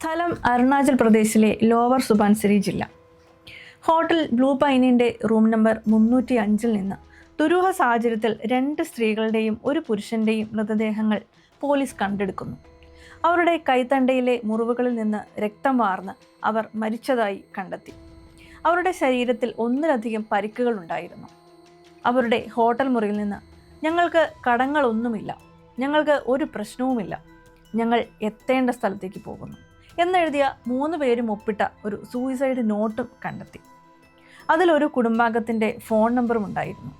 സ്ഥലം അരുണാചൽ പ്രദേശിലെ ലോവർ സുബാൻസിരി ജില്ല. ഹോട്ടൽ ബ്ലൂ പൈനിന്റെ റൂം നമ്പർ മുന്നൂറ്റി അഞ്ചിൽ നിന്ന് ദുരൂഹ സാഹചര്യത്തിൽ രണ്ട് സ്ത്രീകളുടെയും ഒരു പുരുഷന്റെയും മൃതദേഹങ്ങൾ പോലീസ് കണ്ടെടുക്കുന്നു. അവരുടെ കൈത്തണ്ടയിലെ മുറിവുകളിൽ നിന്ന് രക്തം വാർന്ന് അവർ മരിച്ചതായി കണ്ടെത്തി. അവരുടെ ശരീരത്തിൽ ഒന്നിലധികം പരിക്കുകൾ ഉണ്ടായിരുന്നു. അവരുടെ ഹോട്ടൽ മുറിയിൽ നിന്ന് ഞങ്ങൾക്ക് കടങ്ങളൊന്നുമില്ല. ഞങ്ങൾക്ക് ഒരു പ്രശ്നവുമില്ല. ഞങ്ങൾ എത്തേണ്ട സ്ഥലത്തേക്ക് പോകുന്നു. എന്നെഴുതിയ മൂന്ന് പേരും ഒപ്പിട്ട ഒരു സൂയിസൈഡ് നോട്ടും കണ്ടെത്തി. അതിലൊരു കുടുംബാംഗത്തിന്റെ ഫോൺ നമ്പറും ഉണ്ടായിരുന്നു.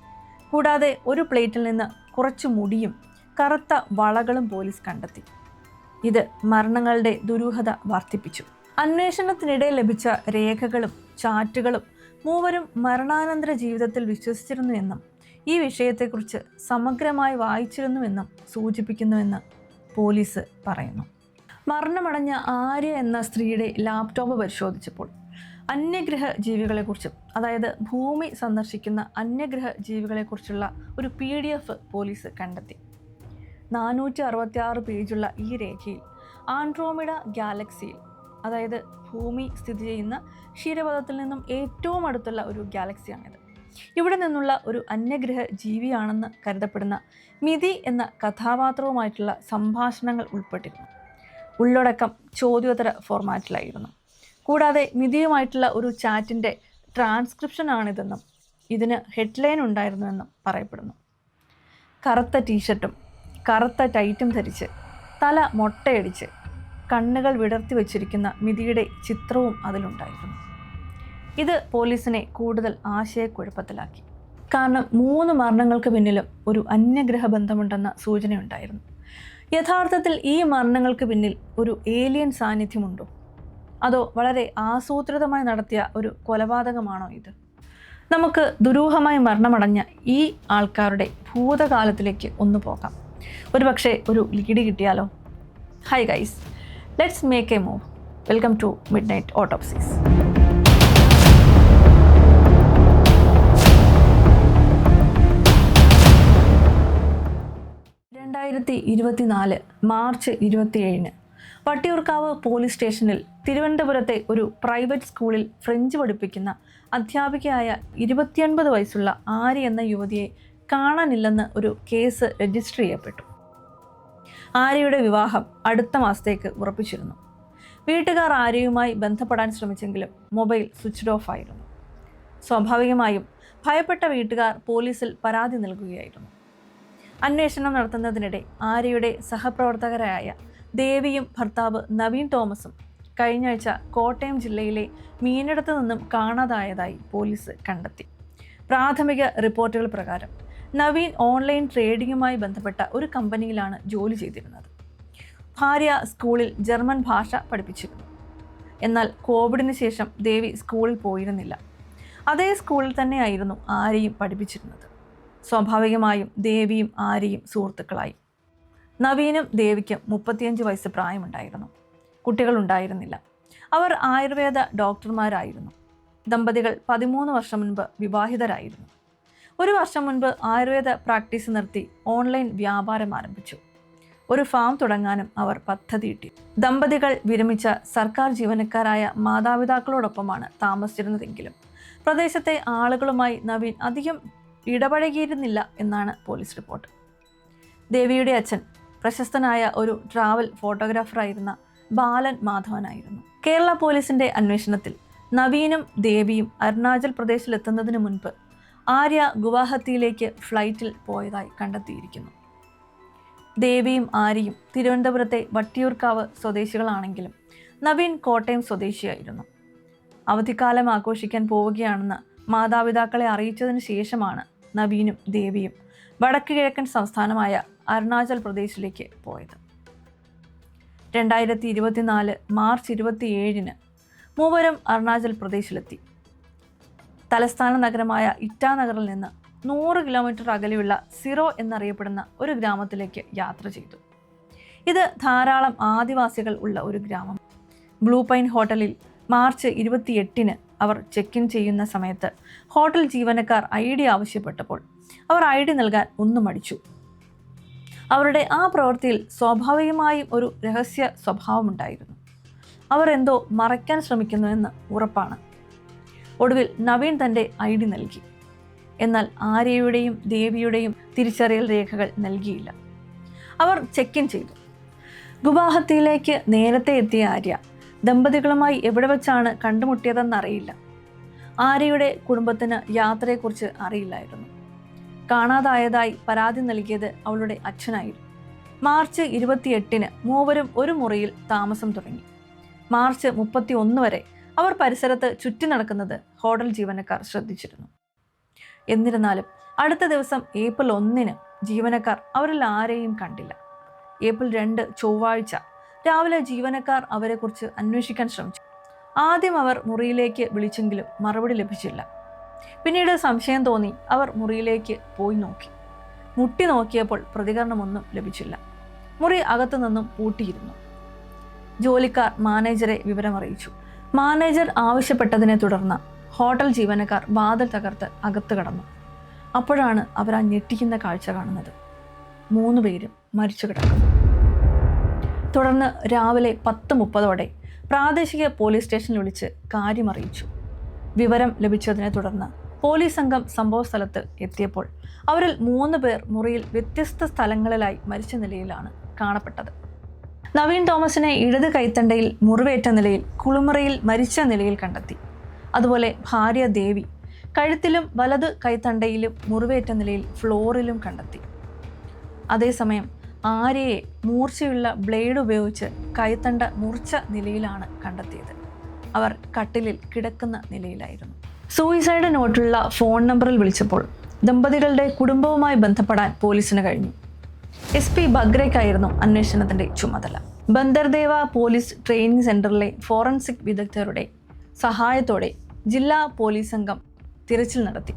കൂടാതെ ഒരു പ്ലേറ്റിൽ നിന്ന് കുറച്ച് മുടിയും കറുത്ത വളകളും പോലീസ് കണ്ടെത്തി. ഇത് മരണങ്ങളുടെ ദുരൂഹത വർദ്ധിപ്പിച്ചു. അന്വേഷണത്തിനിടെ ലഭിച്ച രേഖകളും ചാറ്റുകളും മൂവരും മരണാനന്തര ജീവിതത്തിൽ വിശ്വസിച്ചിരുന്നുവെന്നും ഈ വിഷയത്തെക്കുറിച്ച് സമഗ്രമായി വായിച്ചിരുന്നുവെന്നും സൂചിപ്പിക്കുന്നുവെന്ന് പോലീസ് പറയുന്നു. മരണമടഞ്ഞ ആര്യ എന്ന സ്ത്രീയുടെ ലാപ്ടോപ്പ് പരിശോധിച്ചപ്പോൾ അന്യഗ്രഹ ജീവികളെക്കുറിച്ചും അതായത് ഭൂമി സന്ദർശിക്കുന്ന അന്യഗ്രഹ ജീവികളെക്കുറിച്ചുള്ള ഒരു പി ഡി എഫ് പോലീസ് കണ്ടെത്തി. നാനൂറ്റി അറുപത്തി ആറ് പേജുള്ള ഈ രേഖയിൽ ആൻഡ്രോമിഡ ഗാലക്സിയിൽ അതായത് ഭൂമി സ്ഥിതി ചെയ്യുന്ന ക്ഷീരപഥത്തിൽ നിന്നും ഏറ്റവും അടുത്തുള്ള ഒരു ഗാലക്സിയാണിത്. ഇവിടെ നിന്നുള്ള ഒരു അന്യഗ്രഹ ജീവിയാണെന്ന് കരുതപ്പെടുന്ന മിതി എന്ന കഥാപാത്രവുമായിട്ടുള്ള സംഭാഷണങ്ങൾ ഉൾപ്പെട്ടിരുന്നു. ഉള്ളടക്കം ചോദ്യോത്തര ഫോർമാറ്റിലായിരുന്നു കൂടാതെ മിതിയുമായിട്ടുള്ള ഒരു ചാറ്റിന്റെ ട്രാൻസ്ക്രിപ്ഷനാണിതെന്നും ഇതിന് ഹെഡ്ലൈൻ ഉണ്ടായിരുന്നുവെന്നും പറയപ്പെടുന്നു. കറുത്ത ടീഷർട്ടും കറുത്ത ടൈറ്റും ധരിച്ച് തല മൊട്ടയടിച്ച് കണ്ണുകൾ വിടർത്തി വച്ചിരിക്കുന്ന മിതിയുടെ ചിത്രവും അതിലുണ്ടായിരുന്നു. ഇത് പോലീസിനെ കൂടുതൽ ആശയക്കുഴപ്പത്തിലാക്കി. കാരണം മൂന്ന് മരണങ്ങൾക്ക് പിന്നിലും ഒരു അന്യഗ്രഹ ബന്ധമുണ്ടെന്ന സൂചനയുണ്ടായിരുന്നു. യഥാർത്ഥത്തിൽ ഈ മരണങ്ങൾക്ക് പിന്നിൽ ഒരു ഏലിയൻ സാന്നിധ്യമുണ്ടോ? അതോ വളരെ ആസൂത്രിതമായി നടത്തിയ ഒരു കൊലപാതകമാണോ ഇത്? നമുക്ക് ദുരൂഹമായി മരണമടഞ്ഞ ഈ ആൾക്കാരുടെ ഭൂതകാലത്തിലേക്ക് ഒന്ന് പോകാം. ഒരു പക്ഷേ ഒരു ലീഡ് കിട്ടിയാലോ? Hi guys let's make a move welcome to midnight autopsies രണ്ടായിരത്തി ഇരുപത്തിനാല് മാർച്ച് ഇരുപത്തിയേഴിന് വട്ടിയൂർക്കാവ് പോലീസ് സ്റ്റേഷനിൽ തിരുവനന്തപുരത്തെ ഒരു പ്രൈവറ്റ് സ്കൂളിൽ ഫ്രഞ്ച് പഠിപ്പിക്കുന്ന അധ്യാപികയായ ഇരുപത്തിയൊൻപത് വയസ്സുള്ള ആരി എന്ന യുവതിയെ കാണാനില്ലെന്ന് ഒരു കേസ് രജിസ്റ്റർ ചെയ്യപ്പെട്ടു. ആര്യയുടെ വിവാഹം അടുത്ത മാസത്തേക്ക് ഉറപ്പിച്ചിരുന്നു. വീട്ടുകാർ ആര്യയുമായി ബന്ധപ്പെടാൻ ശ്രമിച്ചെങ്കിലും മൊബൈൽ സ്വിച്ച്ഡ് ഓഫ് ആയിരുന്നു സ്വാഭാവികമായും ഭയപ്പെട്ട വീട്ടുകാർ പോലീസിൽ പരാതി നൽകുകയായിരുന്നു. അന്വേഷണം നടത്തുന്നതിനിടെ ആര്യയുടെ സഹപ്രവർത്തകരായ ദേവിയും ഭർത്താവ് നവീൻ തോമസും കഴിഞ്ഞ ആഴ്ച കോട്ടയം ജില്ലയിലെ മീനിടത്തു നിന്നും കാണാതായതായി പോലീസ് കണ്ടെത്തി. പ്രാഥമിക റിപ്പോർട്ടുകൾ പ്രകാരം നവീൻ ഓൺലൈൻ ട്രേഡിങ്ങുമായി ബന്ധപ്പെട്ട ഒരു കമ്പനിയിലാണ് ജോലി ചെയ്തിരുന്നത്. ഭാര്യ സ്കൂളിൽ ജർമ്മൻ ഭാഷ പഠിപ്പിച്ചിരുന്നു. എന്നാൽ കോവിഡിന് ശേഷം ദേവി സ്കൂളിൽ പോയിരുന്നില്ല. അതേ സ്കൂളിൽ തന്നെയായിരുന്നു ആരെയും പഠിപ്പിച്ചിരുന്നത്. സ്വാഭാവികമായും ദേവിയും ആര്യയും സുഹൃത്തുക്കളായി. നവീനും ദേവിക്കും മുപ്പത്തിയഞ്ച് വയസ്സ് പ്രായമുണ്ടായിരുന്നു. കുട്ടികളുണ്ടായിരുന്നില്ല. അവർ ആയുർവേദ ഡോക്ടർമാരായിരുന്നു. ദമ്പതികൾ പതിമൂന്ന് വർഷം മുൻപ് വിവാഹിതരായിരുന്നു. ഒരു വർഷം മുൻപ് ആയുർവേദ പ്രാക്ടീസ് നിർത്തി ഓൺലൈൻ വ്യാപാരം ആരംഭിച്ചു. ഒരു ഫാം തുടങ്ങാനും അവർ പദ്ധതിയിട്ടി ദമ്പതികൾ വിരമിച്ച സർക്കാർ ജീവനക്കാരായ മാതാപിതാക്കളോടൊപ്പമാണ് താമസിച്ചിരുന്നതെങ്കിലും പ്രദേശത്തെ ആളുകളുമായി നവീൻ അധികം ഇടപഴകിയിരുന്നില്ല എന്നാണ് പോലീസ് റിപ്പോർട്ട്. ദേവിയുടെ അച്ഛൻ പ്രശസ്തനായ ഒരു ട്രാവൽ ഫോട്ടോഗ്രാഫറായിരുന്ന ബാലൻ മാധവനായിരുന്നു. കേരള പോലീസിന്റെ അന്വേഷണത്തിൽ നവീനും ദേവിയും അരുണാചൽ പ്രദേശിലെത്തുന്നതിന് മുൻപ് ആര്യ ഗുവാഹത്തിയിലേക്ക് ഫ്ലൈറ്റിൽ പോയതായി കണ്ടെത്തിയിരിക്കുന്നു. ദേവിയും ആര്യയും തിരുവനന്തപുരത്തെ വട്ടിയൂർക്കാവ് സ്വദേശികളാണെങ്കിലും നവീൻ കോട്ടയം സ്വദേശിയായിരുന്നു. അവധിക്കാലം ആഘോഷിക്കാൻ പോവുകയാണെന്ന് മാതാപിതാക്കളെ അറിയിച്ചതിന് ശേഷമാണ് നവീനും ദേവിയും വടക്ക് കിഴക്കൻ സംസ്ഥാനമായ അരുണാചൽ പ്രദേശിലേക്ക് പോയത്. രണ്ടായിരത്തി ഇരുപത്തിനാല് മാർച്ച് ഇരുപത്തി ഏഴിന് മൂവരും അരുണാചൽ പ്രദേശിലെത്തി. തലസ്ഥാന നഗരമായ ഇറ്റാനഗറിൽ നിന്ന് നൂറ് കിലോമീറ്റർ അകലെയുള്ള സിറോ എന്നറിയപ്പെടുന്ന ഒരു ഗ്രാമത്തിലേക്ക് യാത്ര ചെയ്തു. ഇത് ധാരാളം ആദിവാസികൾ ഉള്ള ഒരു ഗ്രാമം. ബ്ലൂ പൈൻ ഹോട്ടലിൽ മാർച്ച് ഇരുപത്തിയെട്ടിന് അവർ ചെക്ക് ഇൻ ചെയ്യുന്ന സമയത്ത് ഹോട്ടൽ ജീവനക്കാർ ഐ ഡി ആവശ്യപ്പെട്ടപ്പോൾ അവർ ഐ ഡി നൽകാൻ ഒന്നും മടിച്ചു. അവരുടെ ആ പ്രവൃത്തിയിൽ സ്വാഭാവികമായും ഒരു രഹസ്യ സ്വഭാവമുണ്ടായിരുന്നു. അവർ എന്തോ മറയ്ക്കാൻ ശ്രമിക്കുന്നുവെന്ന് ഉറപ്പാണ്. ഒടുവിൽ നവീൻ തന്റെ ഐ ഡി നൽകി. എന്നാൽ ആര്യയുടെയും ദേവിയുടെയും തിരിച്ചറിയൽ രേഖകൾ നൽകിയില്ല. അവർ ചെക്ക് ഇൻ ചെയ്തു. ഗുവാഹത്തിയിലേക്ക് നേരത്തെ എത്തിയ ആര്യ ദമ്പതികളുമായി എവിടെ വെച്ചാണ് കണ്ടുമുട്ടിയതെന്നറിയില്ല. ആര്യയുടെ കുടുംബത്തിന് യാത്രയെക്കുറിച്ച് അറിയില്ലായിരുന്നു. കാണാതായതായി പരാതി നൽകിയത് അവളുടെ അച്ഛനായിരുന്നു. മാർച്ച് ഇരുപത്തിയെട്ടിന് മൂവരും ഒരു മുറിയിൽ താമസം തുടങ്ങി. മാർച്ച് മുപ്പത്തി ഒന്ന് വരെ അവർ പരിസരത്ത് ചുറ്റി നടക്കുന്നത് ഹോട്ടൽ ജീവനക്കാർ ശ്രദ്ധിച്ചിരുന്നു. എന്നിരുന്നാലും അടുത്ത ദിവസം ഏപ്രിൽ ഒന്നിന് ജീവനക്കാർ അവരിൽ ആരെയും കണ്ടില്ല. ഏപ്രിൽ രണ്ട് ചൊവ്വാഴ്ച രാവിലെ ജീവനക്കാർ അവരെക്കുറിച്ച് അന്വേഷിക്കാൻ ശ്രമിച്ചു. ആദ്യം അവർ മുറിയിലേക്ക് വിളിച്ചെങ്കിലും മറുപടി ലഭിച്ചില്ല. പിന്നീട് സംശയം തോന്നി അവർ മുറിയിലേക്ക് പോയി നോക്കി. മുട്ടി നോക്കിയപ്പോൾ പ്രതികരണമൊന്നും ലഭിച്ചില്ല. മുറി അകത്തു നിന്നും പൂട്ടിയിരുന്നു. ജോലിക്കാർ മാനേജറെ വിവരമറിയിച്ചു. മാനേജർ ആവശ്യപ്പെട്ടതിനെ തുടർന്ന് ഹോട്ടൽ ജീവനക്കാർ വാതിൽ തകർത്ത് അകത്ത് കടന്നു. അപ്പോഴാണ് അവർ ആ ഞെട്ടിക്കുന്ന കാഴ്ച കാണുന്നത്. മൂന്ന് പേരും മരിച്ചു കിടക്കുന്നു. തുടർന്ന് രാവിലെ പത്ത് മുപ്പതോടെ പ്രാദേശിക പോലീസ് സ്റ്റേഷനിൽ വിളിച്ച് കാര്യമറിയിച്ചു. വിവരം ലഭിച്ചതിനെ തുടർന്ന് പോലീസ് സംഘം സംഭവ സ്ഥലത്ത് എത്തിയപ്പോൾ അവരിൽ മൂന്ന് പേർ മുറിയിൽ വ്യത്യസ്ത സ്ഥലങ്ങളിലായി മരിച്ച നിലയിലാണ് കാണപ്പെട്ടത്. നവീൻ തോമസിനെ ഇടത് കൈത്തണ്ടയിൽ മുറിവേറ്റ നിലയിൽ കുളിമുറയിൽ മരിച്ച നിലയിൽ കണ്ടെത്തി. അതുപോലെ ഭാര്യ ദേവി കഴുത്തിലും വലത് കൈത്തണ്ടയിലും മുറിവേറ്റ നിലയിൽ ഫ്ലോറിലും കണ്ടെത്തി. അതേസമയം ആര്യയെ മൂർച്ചയുള്ള ബ്ലേഡ് ഉപയോഗിച്ച് കൈത്തണ്ട മുറിച്ച നിലയിലാണ് കണ്ടെത്തിയത്. അവർ കട്ടിലിൽ കിടക്കുന്ന നിലയിലായിരുന്നു. സൂയിസൈഡ് നോട്ടുള്ള ഫോൺ നമ്പറിൽ വിളിച്ചപ്പോൾ ദമ്പതികളുടെ കുടുംബവുമായി ബന്ധപ്പെടാൻ പോലീസിന് കഴിഞ്ഞു. എസ് പി ബഗ്രയ്ക്കായിരുന്നു അന്വേഷണത്തിന്റെ ചുമതല. ബന്ദർദേവ പോലീസ് ട്രെയിനിങ് സെന്ററിലെ ഫോറൻസിക് വിദഗ്ധരുടെ സഹായത്തോടെ ജില്ലാ പോലീസ് സംഘം തിരച്ചിൽ നടത്തി.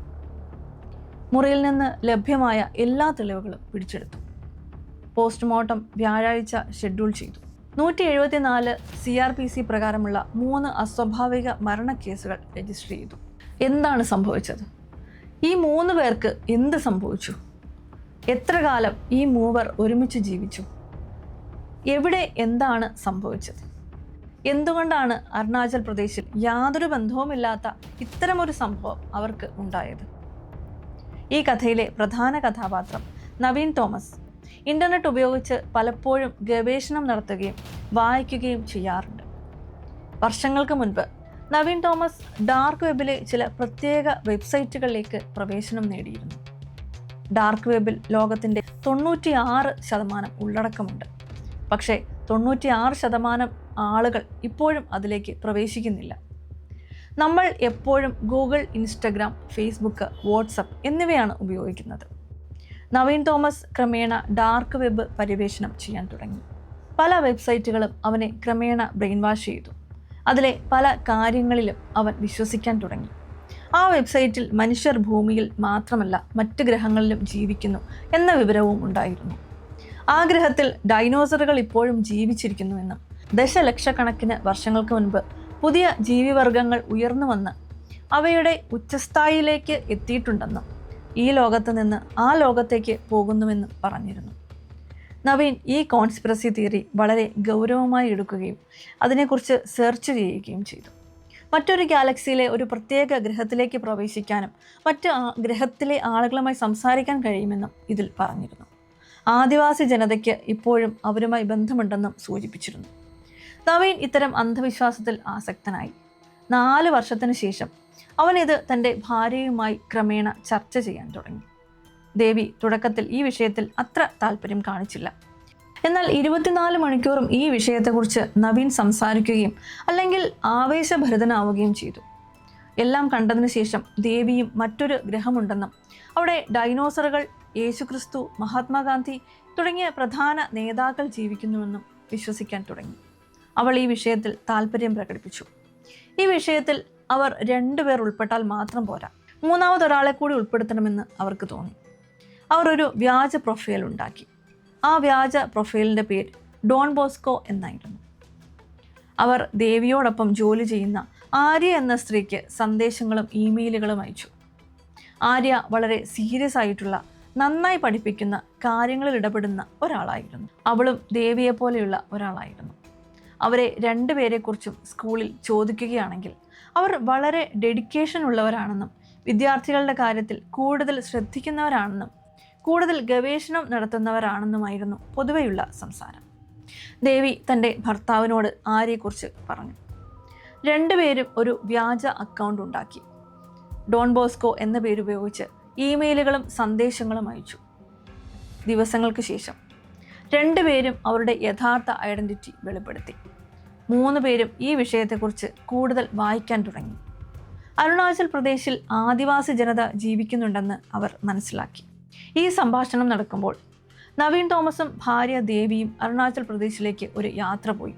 മുറിയിൽ നിന്ന് ലഭ്യമായ എല്ലാ തെളിവുകളും പിടിച്ചെടുത്തു. പോസ്റ്റ്മോർട്ടം വ്യാഴാഴ്ച ഷെഡ്യൂൾ ചെയ്തു. നൂറ്റി എഴുപത്തിനാല് സി ആർ പി സി പ്രകാരമുള്ള മൂന്ന് അസ്വാഭാവിക മരണക്കേസുകൾ രജിസ്റ്റർ ചെയ്തു. എന്താണ് സംഭവിച്ചത്? ഈ മൂന്ന് പേർക്ക് എന്ത് സംഭവിച്ചു? എത്ര കാലം ഈ മൂവർ ഒരുമിച്ച് ജീവിച്ചു? എവിടെ എന്താണ് സംഭവിച്ചത്? എന്തുകൊണ്ടാണ് അരുണാചൽ പ്രദേശിൽ യാതൊരു ബന്ധവുമില്ലാത്ത ഇത്തരമൊരു സംഭവം അവർക്ക് ഉണ്ടായത്? ഈ കഥയിലെ പ്രധാന കഥാപാത്രം നവീൻ തോമസ് ഇന്റർനെറ്റ് ഉപയോഗിച്ച് പലപ്പോഴും ഗവേഷണം നടത്തുകയും വായിക്കുകയും ചെയ്യാറുണ്ട്. വർഷങ്ങൾക്ക് മുൻപ് നവീൻ തോമസ് ഡാർക്ക് വെബിലെ ചില പ്രത്യേക വെബ്സൈറ്റുകളിലേക്ക് പ്രവേശനം നേടിയിരുന്നു. ഡാർക്ക് വെബിൽ ലോകത്തിന്റെ തൊണ്ണൂറ്റി ആറ് ശതമാനം ഉള്ളടക്കമുണ്ട്. പക്ഷേ തൊണ്ണൂറ്റി ആറ് ശതമാനം ആളുകൾ ഇപ്പോഴും അതിലേക്ക് പ്രവേശിക്കുന്നില്ല. നമ്മൾ എപ്പോഴും ഗൂഗിൾ ഇൻസ്റ്റഗ്രാം ഫേസ്ബുക്ക് വാട്സപ്പ് എന്നിവയാണ് ഉപയോഗിക്കുന്നത്. നവീൻ തോമസ് ക്രമേണ ഡാർക്ക് വെബ് പര്യവേഷണം ചെയ്യാൻ തുടങ്ങി. പല വെബ്സൈറ്റുകളും അവനെ ക്രമേണ ബ്രെയിൻ വാഷ് ചെയ്തു. അതിലെ പല കാര്യങ്ങളിലും അവൻ വിശ്വസിക്കാൻ തുടങ്ങി. ആ വെബ്സൈറ്റിൽ മനുഷ്യർ ഭൂമിയിൽ മാത്രമല്ല മറ്റ് ഗ്രഹങ്ങളിലും ജീവിക്കുന്നു എന്ന വിവരവും ഉണ്ടായിരുന്നു. ആ ഗ്രഹത്തിൽ ഡൈനോസറുകൾ ഇപ്പോഴും ജീവിച്ചിരിക്കുന്നുവെന്നും ദശലക്ഷക്കണക്കിന് വർഷങ്ങൾക്ക് മുൻപ് പുതിയ ജീവിവർഗങ്ങൾ ഉയർന്നു വന്ന് അവയുടെ ഉച്ചസ്ഥായിലേക്ക് എത്തിയിട്ടുണ്ടെന്നും ഈ ലോകത്ത് നിന്ന് ആ ലോകത്തേക്ക് പോകുന്നുവെന്ന് പറഞ്ഞിരുന്നു. നവീൻ ഈ കോൺസ്പിറസി തിയറി വളരെ ഗൗരവമായി എടുക്കുകയും അതിനെക്കുറിച്ച് സെർച്ച് ചെയ്യുകയും ചെയ്തു. മറ്റൊരു ഗാലക്സിയിലെ ഒരു പ്രത്യേക ഗ്രഹത്തിലേക്ക് പ്രവേശിക്കാനും മറ്റ് ഗ്രഹത്തിലെ ആളുകളുമായി സംസാരിക്കാൻ കഴിയുമെന്നും ഇതിൽ പറഞ്ഞിരുന്നു. ആദിവാസി ജനതയ്ക്ക് ഇപ്പോഴും അവരുമായി ബന്ധമുണ്ടെന്നും സൂചിപ്പിച്ചിരുന്നു. നവീൻ ഇത്തരം അന്ധവിശ്വാസത്തിൽ ആസക്തനായി. നാല് വർഷത്തിന് ശേഷം അവൻ ഇത് തന്റെ ഭാര്യയുമായി ക്രമേണ ചർച്ച ചെയ്യാൻ തുടങ്ങി. ദേവി തുടക്കത്തിൽ ഈ വിഷയത്തിൽ അത്ര താല്പര്യം കാണിച്ചില്ല. എന്നാൽ ഇരുപത്തിനാല് മണിക്കൂറും ഈ വിഷയത്തെക്കുറിച്ച് നവീൻ സംസാരിക്കുകയും അല്ലെങ്കിൽ ആവേശഭരിതനാവുകയും ചെയ്തു. എല്ലാം കണ്ടതിന് ശേഷം ദേവിയും മറ്റൊരു ഗ്രഹമുണ്ടെന്നും അവിടെ ഡൈനോസറുകൾ യേശുക്രിസ്തു മഹാത്മാഗാന്ധി തുടങ്ങിയ പ്രധാന നേതാക്കൾ ജീവിക്കുന്നുവെന്നും വിശ്വസിക്കാൻ തുടങ്ങി. അവൾ ഈ വിഷയത്തിൽ താല്പര്യം പ്രകടിപ്പിച്ചു. ഈ വിഷയത്തിൽ അവർ രണ്ടുപേർ ഉൾപ്പെട്ടാൽ മാത്രം പോരാ. മൂന്നാമതൊരാളെ കൂടി ഉൾപ്പെടുത്തണമെന്ന് അവർക്ക് തോന്നി. അവർ ഒരു വ്യാജ പ്രൊഫൈൽ ഉണ്ടാക്കി. ആ വ്യാജ പ്രൊഫൈലിന്റെ പേര് ഡോൺ ബോസ്കോ എന്നായിരുന്നു. അവർ ദേവിയോടൊപ്പം ജോലി ചെയ്യുന്ന ആര്യ എന്ന സ്ത്രീക്ക് സന്ദേശങ്ങളും ഇമെയിലുകളും അയച്ചു. ആര്യ വളരെ സീരിയസ് ആയിട്ടുള്ള നന്നായി പഠിപ്പിക്കുന്ന കാര്യങ്ങളിൽ ഇടപെടുന്ന ഒരാളായിരുന്നു. അവളും ദേവിയെ പോലെയുള്ള ഒരാളായിരുന്നു. അവരെ രണ്ടുപേരെക്കുറിച്ചും സ്കൂളിൽ ചോദിക്കുകയാണെങ്കിൽ അവർ വളരെ ഡെഡിക്കേഷൻ ഉള്ളവരാണെന്നും വിദ്യാർത്ഥികളുടെ കാര്യത്തിൽ കൂടുതൽ ശ്രദ്ധിക്കുന്നവരാണെന്നും കൂടുതൽ ഗവേഷണം നടത്തുന്നവരാണെന്നുമായിരുന്നു പൊതുവെയുള്ള സംസാരം. ദേവി തന്റെ ഭർത്താവിനോട് ആരെക്കുറിച്ച് പറഞ്ഞു. രണ്ടുപേരും ഒരു വ്യാജ അക്കൗണ്ട് ഉണ്ടാക്കി. ഡോൺ ബോസ്കോ എന്ന പേരുപയോഗിച്ച് ഇമെയിലുകളും സന്ദേശങ്ങളും അയച്ചു. ദിവസങ്ങൾക്ക് ശേഷം രണ്ടുപേരും അവരുടെ യഥാർത്ഥ ഐഡന്റിറ്റി വെളിപ്പെടുത്തി. മൂന്ന് പേരും ഈ വിഷയത്തെക്കുറിച്ച് കൂടുതൽ വായിക്കാൻ തുടങ്ങി. അരുണാചൽ പ്രദേശിൽ ആദിവാസി ജനത ജീവിക്കുന്നുണ്ടെന്ന് അവർ മനസ്സിലാക്കി. ഈ സംഭാഷണം നടക്കുമ്പോൾ നവീൻ തോമസും ഭാര്യ ദേവിയും അരുണാചൽ പ്രദേശിലേക്ക് ഒരു യാത്ര പോയി.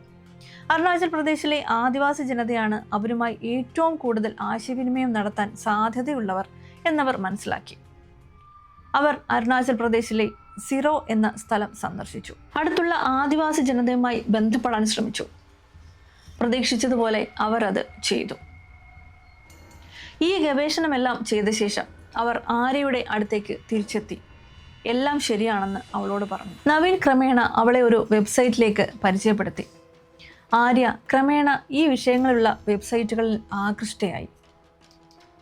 അരുണാചൽ പ്രദേശിലെ ആദിവാസി ജനതയാണ് അവരുമായി ഏറ്റവും കൂടുതൽ ആശയവിനിമയം നടത്താൻ സാധ്യതയുള്ളവർ എന്നവർ മനസ്സിലാക്കി. അവർ അരുണാചൽ പ്രദേശിലെ സിറോ എന്ന സ്ഥലം സന്ദർശിച്ചു. അടുത്തുള്ള ആദിവാസി ജനതയുമായി ബന്ധപ്പെടാൻ ശ്രമിച്ചു. പ്രതീക്ഷിച്ചതുപോലെ അവർ അത് ചെയ്തു. ഈ ഗവേഷണമെല്ലാം ചെയ്ത ശേഷം അവർ ആര്യയുടെ അടുത്തേക്ക് തിരിച്ചെത്തി. എല്ലാം ശരിയാണെന്ന് അവളോട് പറഞ്ഞു. നവീൻ ക്രമേണ അവളെ ഒരു വെബ്സൈറ്റിലേക്ക് പരിചയപ്പെടുത്തി. ആര്യ ക്രമേണ ഈ വിഷയങ്ങളുള്ള വെബ്സൈറ്റുകളിൽ ആകൃഷ്ടയായി.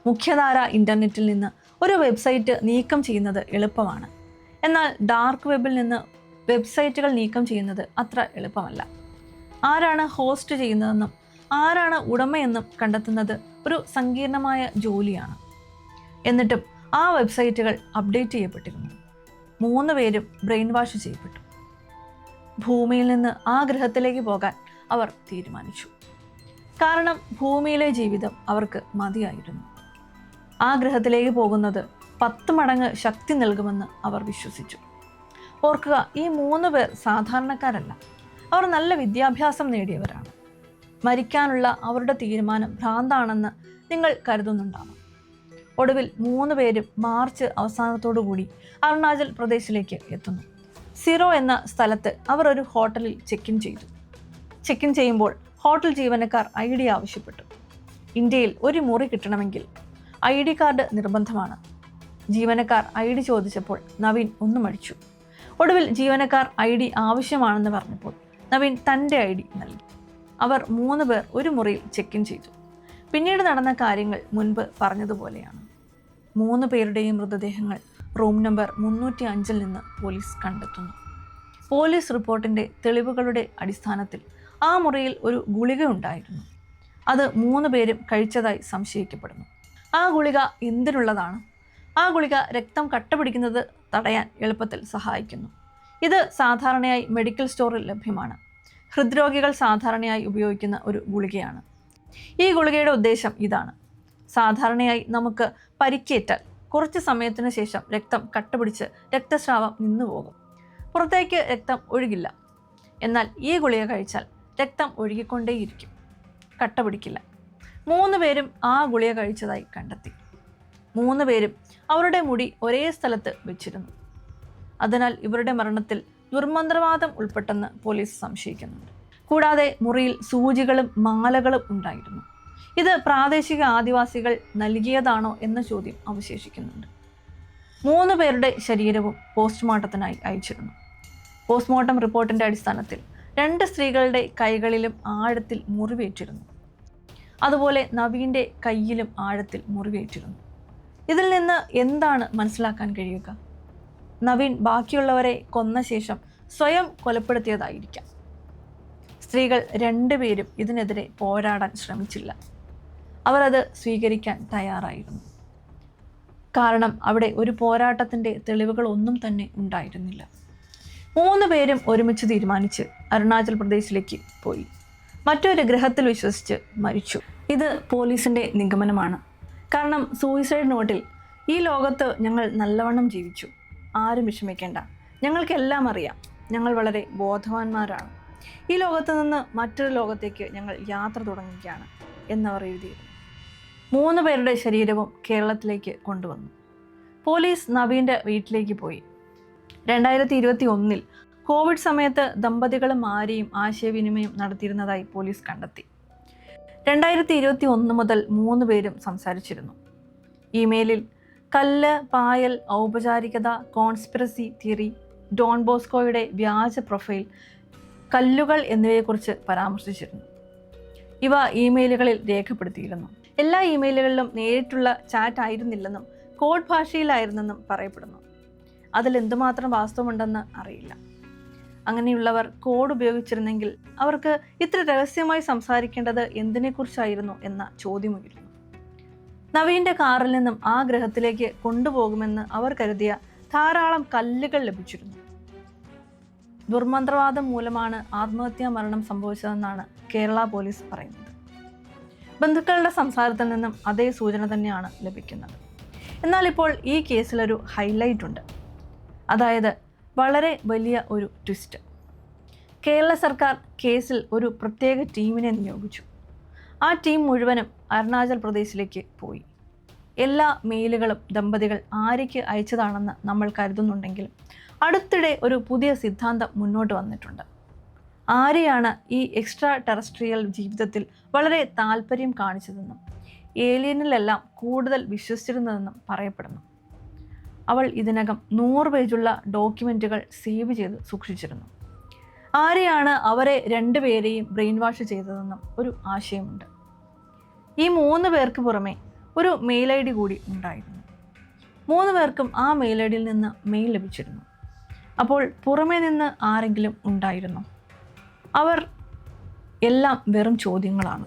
മുഖ്യധാര ഇന്റർനെറ്റിൽ നിന്ന് ഒരു വെബ്സൈറ്റ് നീക്കം ചെയ്യുന്നത് എളുപ്പമാണ്. എന്നാൽ ഡാർക്ക് വെബിൽ നിന്ന് വെബ്സൈറ്റുകൾ നീക്കം ചെയ്യുന്നത് അത്ര എളുപ്പമല്ല. ആരാണ് ഹോസ്റ്റ് ചെയ്യുന്നതെന്നും ആരാണ് ഉടമയെന്നും കണ്ടെത്തുന്നത് ഒരു സങ്കീർണമായ ജോലിയാണ്. എന്നിട്ടും ആ വെബ്സൈറ്റുകൾ അപ്ഡേറ്റ് ചെയ്യപ്പെട്ടിരുന്നു. മൂന്ന് പേരും ബ്രെയിൻ വാഷ് ചെയ്യപ്പെട്ടു. ഭൂമിയിൽ നിന്ന് ആ ഗ്രഹത്തിലേക്ക് പോകാൻ അവർ തീരുമാനിച്ചു. കാരണം ഭൂമിയിലെ ജീവിതം അവർക്ക് മതിയായിരുന്നു. ആ ഗ്രഹത്തിലേക്ക് പോകുന്നത് പത്ത് മടങ്ങ് ശക്തി നൽകുമെന്ന് അവർ വിശ്വസിച്ചു. ഓർക്കുക ഈ മൂന്ന് പേർ സാധാരണക്കാരല്ല. അവർ നല്ല വിദ്യാഭ്യാസം നേടിയവരാണ്. മരിക്കാനുള്ള അവരുടെ തീരുമാനം ഭ്രാന്താണെന്ന് നിങ്ങൾ കരുതുന്നുണ്ടാവും. ഒടുവിൽ മൂന്ന് പേരും മാർച്ച് അവസാനത്തോടു കൂടി അരുണാചൽ പ്രദേശിലേക്ക് എത്തുന്നു. സിറോ എന്ന സ്ഥലത്ത് അവർ ഒരു ഹോട്ടലിൽ ചെക്ക് ഇൻ ചെയ്തു. ചെക്ക് ഇൻ ചെയ്യുമ്പോൾ ഹോട്ടൽ ജീവനക്കാർ ഐ ഡി ആവശ്യപ്പെട്ടു. ഇന്ത്യയിൽ ഒരു മുറി കിട്ടണമെങ്കിൽ ഐ ഡി കാർഡ് നിർബന്ധമാണ്. ജീവനക്കാർ ഐ ഡി ചോദിച്ചപ്പോൾ നവീൻ ഒന്നും അടിച്ചു. ഒടുവിൽ ജീവനക്കാർ ഐ ഡി ആവശ്യമാണെന്ന് പറഞ്ഞപ്പോൾ നവീൻ തന്റെ ഐ ഡി നൽകി. അവർ മൂന്ന് പേർ ഒരു മുറിയിൽ ചെക്ക് ഇൻ ചെയ്തു. പിന്നീട് നടന്ന കാര്യങ്ങൾ മുൻപ് പറഞ്ഞതുപോലെയാണ്. മൂന്ന് പേരുടെയും മൃതദേഹങ്ങൾ റൂം നമ്പർ മുന്നൂറ്റി അഞ്ചിൽ നിന്ന് പോലീസ് കണ്ടെത്തുന്നു. പോലീസ് റിപ്പോർട്ടിന്റെ തെളിവുകളുടെ അടിസ്ഥാനത്തിൽ ആ മുറിയിൽ ഒരു ഗുളിക ഉണ്ടായിരുന്നു. അത് മൂന്ന് പേരും കഴിച്ചതായി സംശയിക്കപ്പെടുന്നു. ആ ഗുളിക എന്തിനുള്ളതാണ്? ആ ഗുളിക രക്തം കട്ടപിടിക്കുന്നത് തടയാൻ എളുപ്പത്തിൽ സഹായിക്കുന്നു. ഇത് സാധാരണയായി മെഡിക്കൽ സ്റ്റോറിൽ ലഭ്യമാണ്. ഹൃദ്രോഗികൾ സാധാരണയായി ഉപയോഗിക്കുന്ന ഒരു ഗുളികയാണ്. ഈ ഗുളികയുടെ ഉദ്ദേശം ഇതാണ്. സാധാരണയായി നമുക്ക് പരിക്കേറ്റാൽ കുറച്ച് സമയത്തിന് ശേഷം രക്തം കട്ടുപിടിച്ച് രക്തസ്രാവം നിന്നുപോകും പുറത്തേക്ക് രക്തം ഒഴുകില്ല. എന്നാൽ ഈ ഗുളിക കഴിച്ചാൽ രക്തം ഒഴുകിക്കൊണ്ടേയിരിക്കും. കട്ട പിടിക്കില്ല മൂന്ന് പേരും ആ ഗുളിക കഴിച്ചതായി കണ്ടെത്തി. മൂന്ന് പേരും അവരുടെ മുടി ഒരേ സ്ഥലത്ത് വെച്ചിരുന്നു. അതിനാൽ ഇവരുടെ മരണത്തിൽ ദുർമന്ത്രവാദം ഉൾപ്പെട്ടെന്ന് പോലീസ് സംശയിക്കുന്നുണ്ട്. കൂടാതെ മുറിയിൽ സൂചികളും മാലകളും ഉണ്ടായിരുന്നു. ഇത് പ്രാദേശിക ആദിവാസികൾ നൽകിയതാണോ എന്ന ചോദ്യം അവശേഷിക്കുന്നുണ്ട്. മൂന്ന് പേരുടെ ശരീരവും പോസ്റ്റ്മോർട്ടത്തിനായി അയച്ചിരുന്നു. പോസ്റ്റ്മോർട്ടം റിപ്പോർട്ടിന്റെ അടിസ്ഥാനത്തിൽ രണ്ട് സ്ത്രീകളുടെ കൈകളിലും ആഴത്തിൽ മുറിവേറ്റിരുന്നു. അതുപോലെ നവീന്റെ കയ്യിലും ആഴത്തിൽ മുറിവേറ്റിരുന്നു. ഇതിൽ നിന്ന് എന്താണ് മനസ്സിലാക്കാൻ കഴിയുക? നവീൻ ബാക്കിയുള്ളവരെ കൊന്ന ശേഷം സ്വയം കൊലപ്പെടുത്തിയതായിരിക്കാം. സ്ത്രീകൾ രണ്ടുപേരും ഇതിനെതിരെ പോരാടാൻ ശ്രമിച്ചില്ല. അവർ അത് സ്വീകരിക്കാൻ തയ്യാറായിരുന്നു. കാരണം അവിടെ ഒരു പോരാട്ടത്തിന്റെ തെളിവുകളൊന്നും തന്നെ ഉണ്ടായിരുന്നില്ല. മൂന്ന് പേരും ഒരുമിച്ച് തീരുമാനിച്ച് അരുണാചൽ പ്രദേശിലേക്ക് പോയി. മറ്റൊരു ഗ്രഹത്തിൽ വിശ്വസിച്ച് മരിച്ചു. ഇത് പോലീസിന്റെ നിഗമനമാണ്. കാരണം സൂയിസൈഡ് നോട്ടിൽ ഈ ലോകത്ത് ഞങ്ങൾ നല്ലവണ്ണം ജീവിച്ചു. ആരും വിഷമിക്കേണ്ട. ഞങ്ങൾക്കെല്ലാം അറിയാം. ഞങ്ങൾ വളരെ ബോധവാന്മാരാണ്. ഈ ലോകത്ത് നിന്ന് മറ്റൊരു ലോകത്തേക്ക് ഞങ്ങൾ യാത്ര തുടങ്ങുകയാണ് എന്നവർ എഴുതിയിരുന്നു മൂന്ന് പേരുടെ ശരീരവും കേരളത്തിലേക്ക് കൊണ്ടുവന്നു. പോലീസ് നവീന്റെ വീട്ടിലേക്ക് പോയി. രണ്ടായിരത്തി ഇരുപത്തി ഒന്നിൽ കോവിഡ് സമയത്ത് ദമ്പതികളും ആരെയും ആശയവിനിമയം നടത്തിയിരുന്നതായി പോലീസ് കണ്ടെത്തി. രണ്ടായിരത്തി ഇരുപത്തി ഒന്ന് മുതൽ മൂന്ന് പേരും സംസാരിച്ചിരുന്നു. ഇമെയിലിൽ കല്ല് പായൽ ഔപചാരികത കോൺസ്പിറസി തിയറി ഡോൺ ബോസ്കോയുടെ വ്യാജ പ്രൊഫൈൽ കല്ലുകൾ എന്നിവയെക്കുറിച്ച് പരാമർശിച്ചിരുന്നു. ഇവ ഇമെയിലുകളിൽ രേഖപ്പെടുത്തിയിരുന്നു. എല്ലാ ഇമെയിലുകളിലും നേരിട്ടുള്ള ചാറ്റ് ആയിരുന്നില്ലെന്നും കോഡ് ഭാഷയിലായിരുന്നെന്നും പറയപ്പെടുന്നു. അതിൽ എന്തുമാത്രം വാസ്തവമുണ്ടെന്ന് അറിയില്ല. അങ്ങനെയുള്ളവർ കോഡ് ഉപയോഗിച്ചിരുന്നെങ്കിൽ അവർക്ക് ഇത്ര രഹസ്യമായി സംസാരിക്കേണ്ടത് എന്തിനെക്കുറിച്ചായിരുന്നു എന്ന ചോദ്യമുയരുന്നു നവീന്റെ കാറിൽ നിന്നും ആ ഗ്രഹത്തിലേക്ക് കൊണ്ടുപോകുമെന്ന് അവർ കരുതിയ ധാരാളം കല്ലുകൾ ലഭിച്ചിരുന്നു. ദുർമന്ത്രവാദം മൂലമാണ് ആത്മഹത്യാ മരണം സംഭവിച്ചതെന്നാണ് കേരള പോലീസ് പറയുന്നത്. ബന്ധുക്കളുടെ സംസാരത്തിൽ നിന്നും അതേ സൂചന തന്നെയാണ് ലഭിക്കുന്നത്. എന്നാൽ ഇപ്പോൾ ഈ കേസിലൊരു ഹൈലൈറ്റ് ഉണ്ട്. അതായത് വളരെ വലിയ ഒരു ട്വിസ്റ്റ് കേരള സർക്കാർ കേസിൽ ഒരു പ്രത്യേക ടീമിനെ നിയോഗിച്ചു. ആ ടീം മുഴുവനും അരുണാചൽ പ്രദേശിലേക്ക് പോയി. എല്ലാ മെയിലുകളും ദമ്പതികൾ ആര്യയ്ക്ക് അയച്ചതാണെന്ന് നമ്മൾ കരുതുന്നുണ്ടെങ്കിലും അടുത്തിടെ ഒരു പുതിയ സിദ്ധാന്തം മുന്നോട്ട് വന്നിട്ടുണ്ട്. ആരെയാണ് ഈ എക്സ്ട്രാ ടെറസ്ട്രിയൽ ജീവിതത്തിൽ വളരെ താല്പര്യം കാണിച്ചതെന്നും ഏലിയനിലെല്ലാം കൂടുതൽ വിശ്വസിച്ചിരുന്നതെന്നും പറയപ്പെടുന്നു. അവൾ ഇതിനകം നൂറ് പേജുള്ള ഡോക്യുമെന്റുകൾ സേവ് ചെയ്ത് സൂക്ഷിച്ചിരുന്നു. ആരെയാണ് അവരെ രണ്ടുപേരെയും ബ്രെയിൻ വാഷ് ചെയ്തതെന്നും ഒരു ആശയമുണ്ട്. ഈ മൂന്ന് പേർക്ക് പുറമെ ഒരു മെയിൽ ഐ ഡി കൂടി ഉണ്ടായിരുന്നു. മൂന്ന് പേർക്കും ആ മെയിൽ ഐ ഡിയിൽ നിന്ന് മെയിൽ ലഭിച്ചിരുന്നു. അപ്പോൾ പുറമേ നിന്ന് ആരെങ്കിലും ഉണ്ടായിരുന്നു? അവർ എല്ലാം വെറും ചോദ്യങ്ങളാണ്.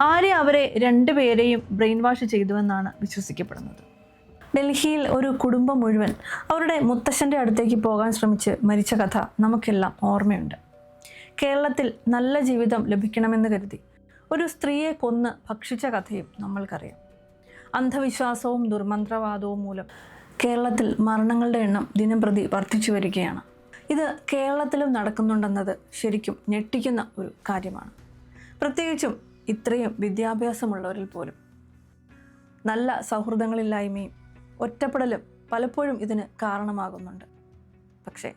ആരെ അവരെ രണ്ടുപേരെയും ബ്രെയിൻ വാഷ് ചെയ്തുവെന്നാണ് വിശ്വസിക്കപ്പെടുന്നത്. ഡൽഹിയിൽ ഒരു കുടുംബം മുഴുവൻ അവരുടെ മുത്തശ്ശന്റെ അടുത്തേക്ക് പോകാൻ ശ്രമിച്ച് മരിച്ച കഥ നമുക്കെല്ലാം ഓർമ്മയുണ്ട്. കേരളത്തിൽ നല്ല ജീവിതം ലഭിക്കണമെന്ന് കരുതി ഒരു സ്ത്രീയെ കൊന്ന് ഭക്ഷിച്ച കഥയും നമ്മൾക്കറിയാം. അന്ധവിശ്വാസവും ദുർമന്ത്രവാദവും മൂലം കേരളത്തിൽ മരണങ്ങളുടെ എണ്ണം ദിനംപ്രതി വർദ്ധിച്ചു വരികയാണ്. ഇത് കേരളത്തിലും നടക്കുന്നുണ്ടെന്നത് ശരിക്കും ഞെട്ടിക്കുന്ന ഒരു കാര്യമാണ്. പ്രത്യേകിച്ചും ഇത്രയും വിദ്യാഭ്യാസമുള്ളവരിൽ പോലും. നല്ല സൗഹൃദങ്ങളില്ലായ്മയും ഒറ്റപ്പെടലും പലപ്പോഴും ഇതിന് കാരണമാകുന്നുണ്ട്. പക്ഷേ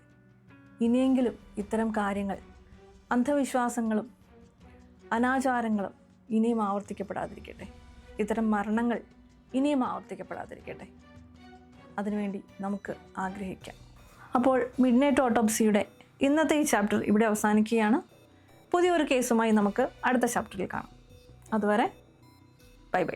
ഇനിയെങ്കിലും ഇത്തരം കാര്യങ്ങൾ അന്ധവിശ്വാസങ്ങളും അനാചാരങ്ങളും ഇനിയും ആവർത്തിക്കപ്പെടാതിരിക്കട്ടെ. ഇത്തരം മരണങ്ങൾ ഇനിയും ആവർത്തിക്കപ്പെടാതിരിക്കട്ടെ. അതിനുവേണ്ടി നമുക്ക് ആഗ്രഹിക്കാം. അപ്പോൾ മിഡ് നൈറ്റ് ഓട്ടോപ്സിയുടെ ഇന്നത്തെ ഈ ചാപ്റ്റർ ഇവിടെ അവസാനിക്കുകയാണ്. പുതിയൊരു കേസുമായി നമുക്ക് അടുത്ത ചാപ്റ്ററിൽ കാണാം. അതുവരെ ബൈ ബൈ.